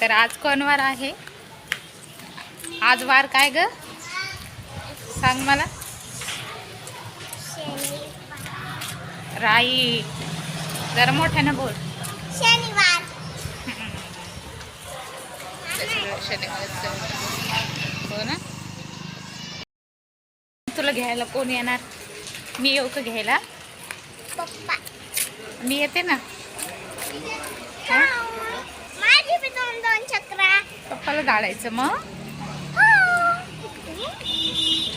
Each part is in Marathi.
तर आज कोण वार आहे? आज वार काय ग? सांग मला. राई जरा मोठ्यानं बोल. शनिवार. हो ना? तुला घ्यायला कोण येणार? मी येऊ का घ्यायला? पप्पा. मी येते ना? पप्पाला गाडायचं मग? हो.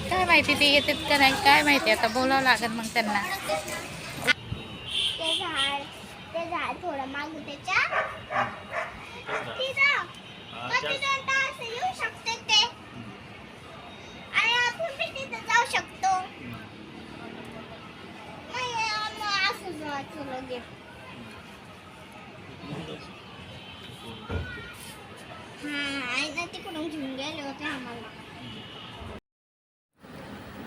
काय माहिती ते येतात का नाही? काय माहिती? आता बोलावं लागेल मग त्यांना. ते झाड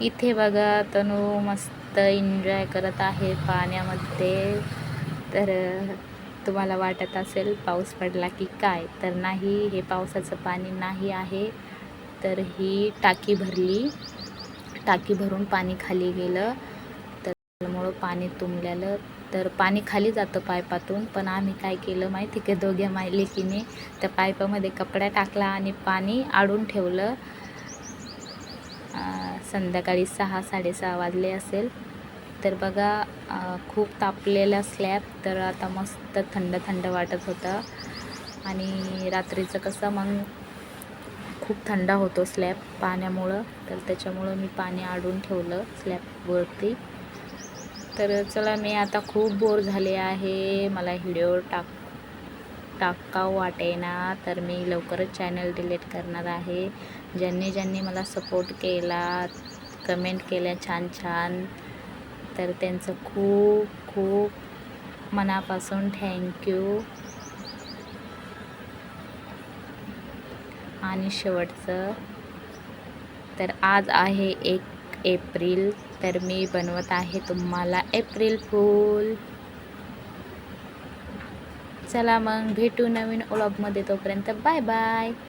इथे बघा तनू मस्त एन्जॉय करत आहे पाण्यामध्ये. तर तुम्हाला वाटत असेल पाऊस पडला की काय? तर नाही हे पावसाचं पाणी नाही आहे. तर ही टाकी भरली. टाकी भरून पाणी खाली गेलं. तर त्यामुळं पाणी तुंबलेलं. तर पाणी खाली जातं पायपातून पण आम्ही काय केलं माहिती का? दोघ्या मायलेकीने त्या पायपामध्ये कपडा टाकला आणि पाणी आडून ठेवलं. संध्याकाळी सहा साडेसहा वाजले असेल. तर बघा खूप तापलेला स्लॅब तर आता मस्त थंड थंड वाटत होतं. आणि रात्रीचं कसं मग खूप थंड होतो स्लॅब पाण्यामुळं. तर त्याच्यामुळं मी पाणी आडून ठेवलं स्लॅबवरती तर चला मी आता खूप बोर झाले आहे. मला व्हिडिओ टाक टाकाव वाटेना तर मी लवकरच चॅनल डिलीट करणार आहे. ज्यांनी ज्यांनी मला सपोर्ट केला कमेंट केल्या छान छान तर त्यांचं खूप खूप मनापासून थँक्यू आणि शेवटचं तर आज आहे एक एप्रिल तर मी बनवत आहे तुम्हाला एप्रिल फूल. चला मग भेटू नवीन ओलॉगमध्ये तोपर्यंत. Bye bye